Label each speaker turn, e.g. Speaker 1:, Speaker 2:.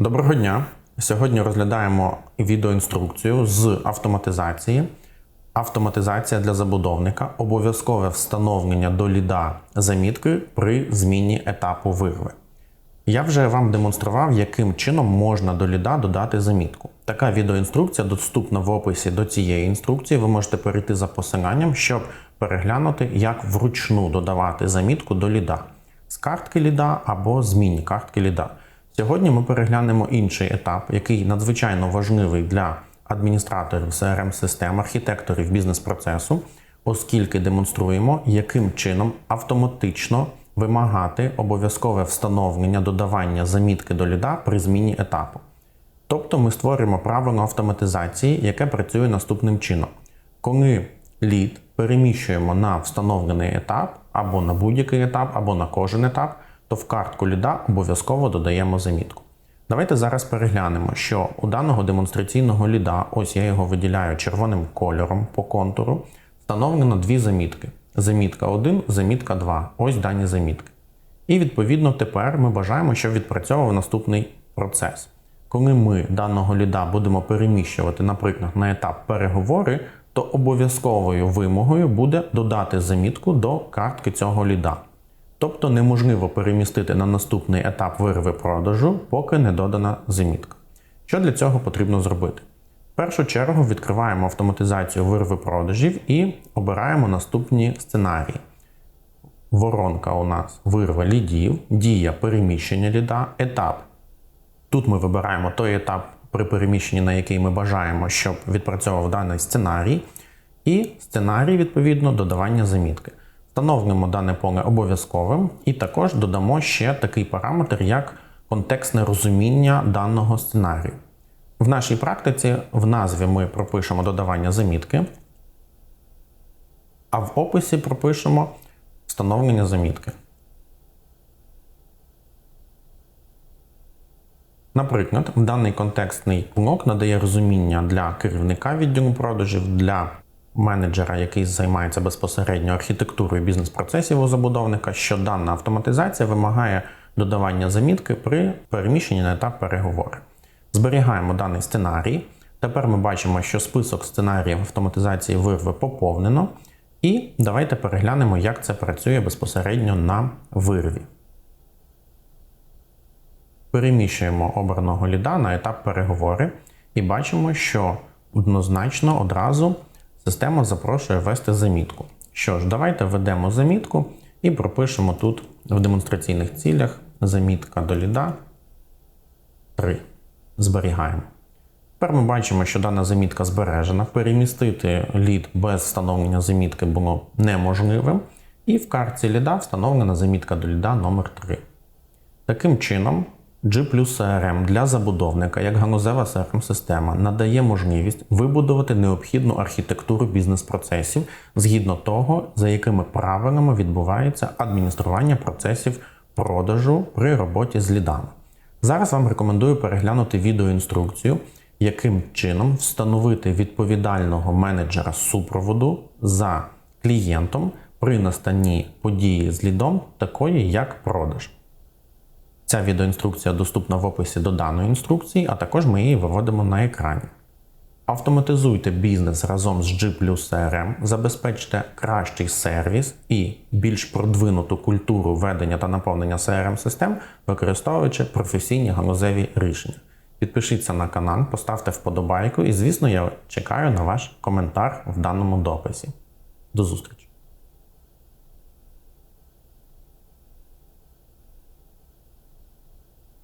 Speaker 1: Доброго дня! Сьогодні розглядаємо відеоінструкцію з автоматизації. Автоматизація для забудовника, обов'язкове встановлення до ліда замітки при зміні етапу вирви. Я вже вам демонстрував, яким чином можна до ліда додати замітку. Така відеоінструкція доступна в описі до цієї інструкції. Ви можете перейти за посиланням, щоб переглянути, як вручну додавати замітку до ліда з картки ліда або з міні-картки ліда. Сьогодні ми переглянемо інший етап, який надзвичайно важливий для адміністраторів crm систем архітекторів бізнес-процесу, оскільки демонструємо, яким чином автоматично вимагати обов'язкове встановлення додавання замітки до ліда при зміні етапу. Тобто ми створюємо правило автоматизації, яке працює наступним чином. Коли лід переміщуємо на встановлений етап, або на будь-який етап, або на кожен етап, то в картку ліда обов'язково додаємо замітку. Давайте зараз переглянемо, що у даного демонстраційного ліда, ось я його виділяю червоним кольором по контуру, встановлено дві замітки. Замітка 1, замітка 2. Ось дані замітки. І відповідно тепер ми бажаємо, щоб відпрацьовував наступний процес. Коли ми даного ліда будемо переміщувати, наприклад, на етап переговори, то обов'язковою вимогою буде додати замітку до картки цього ліда. Тобто неможливо перемістити на наступний етап вирви продажу, поки не додана замітка. Що для цього потрібно зробити? В першу чергу відкриваємо автоматизацію вирви продажів і обираємо наступні сценарії. Воронка у нас вирва лідів, дія переміщення ліда, етап. Тут ми вибираємо той етап при переміщенні, на який ми бажаємо, щоб відпрацьовував даний сценарій, і сценарій, відповідно, додавання замітки. Встановлюємо дане поле обов'язковим і також додамо ще такий параметр, як контекстне розуміння даного сценарію. В нашій практиці в назві ми пропишемо додавання замітки, а в описі пропишемо встановлення замітки. Наприклад, даний контекстний блок надає розуміння для керівника відділу продажів, для менеджера, який займається безпосередньо архітектурою бізнес-процесів у забудовника, що дана автоматизація вимагає додавання замітки при переміщенні на етап переговори. Зберігаємо даний сценарій. Тепер ми бачимо, що список сценаріїв автоматизації вирви поповнено. І давайте переглянемо, як це працює безпосередньо на вирві. Переміщуємо обраного ліда на етап переговори і бачимо, що однозначно одразу система запрошує ввести замітку. Що ж, давайте введемо замітку і пропишемо тут в демонстраційних цілях замітка до ліда 3. Зберігаємо. Тепер ми бачимо, що дана замітка збережена. Перемістити лід без встановлення замітки було неможливим. І в картці ліда встановлена замітка до ліда номер 3 Таким чином, G CRM для забудовника як ганузева crm система надає можливість вибудувати необхідну архітектуру бізнес-процесів згідно того, за якими правилами відбувається адміністрування процесів продажу при роботі з лідами. Зараз вам рекомендую переглянути відеоінструкцію, яким чином встановити відповідального менеджера супроводу за клієнтом при настанні події з лідом, такої як продаж. Ця відеоінструкція доступна в описі до даної інструкції, а також ми її виводимо на екрані. Автоматизуйте бізнес разом з G CRM, забезпечте кращий сервіс і більш продвинуту культуру ведення та наповнення crm систем, використовуючи професійні галузеві рішення. Підпишіться на канал, поставте вподобайку і, звісно, я чекаю на ваш коментар в даному дописі. До зустрічі!